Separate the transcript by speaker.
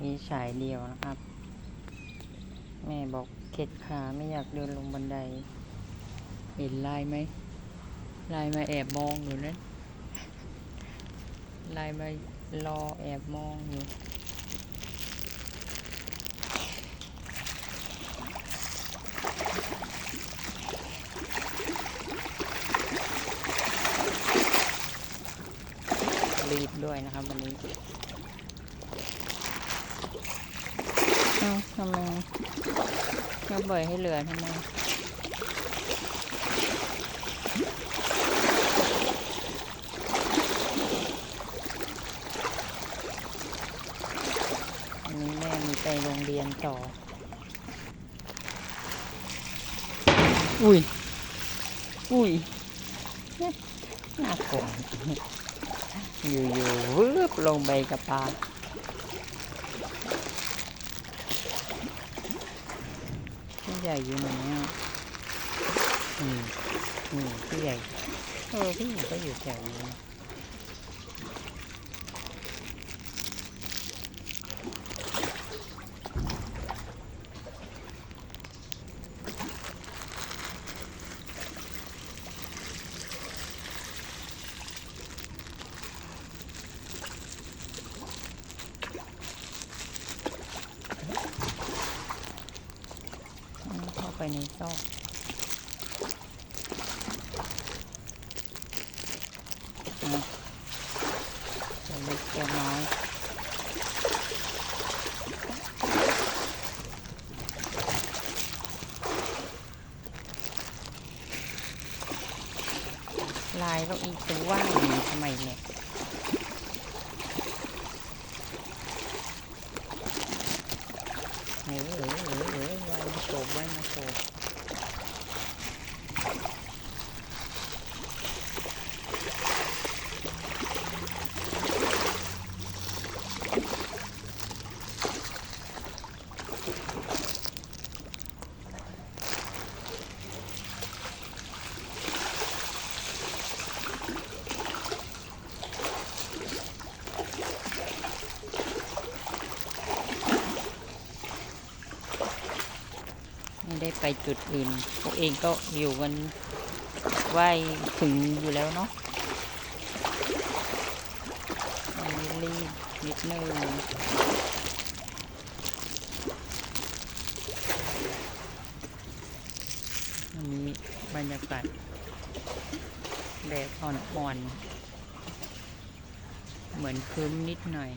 Speaker 1: มีฉายเดียวนะครับ แม่บอกเข็ดขาไม่อยากเดินลงบันได เห็นลายไหมลายมาแอบมองอยู่นั้นลายมารอแอบมองอยู่รีบด้วยนะครับวันนี้ เอ้า ทำไมไม่ปล่อยให้เหลือทำไมวันนี้แม่มีไปโรงเรียนต่อ อุ้ย อุ้ยน่ากลัวอยู่ๆวืบลงไปกับปลา ใหญ่อยู่ไหนอะอืมอืมพี่ใหญ่ เออพี่ใหญ่ก็อยู่แถวนี้ ไปในซอกอะตัวเล็กตัวน้อยลายก็อีกตัวว่างอยู่ทำไมเนี่ยเออเออเออเออ ไได้ไปจุดอื่นพวกเองก็อยู่กันไหวถึงอยู่แล้วเนาะรีบนิดนึงอันนี้บรรยากาศแดดอ่อนๆ เหมือนครึ้มนิดหน่อย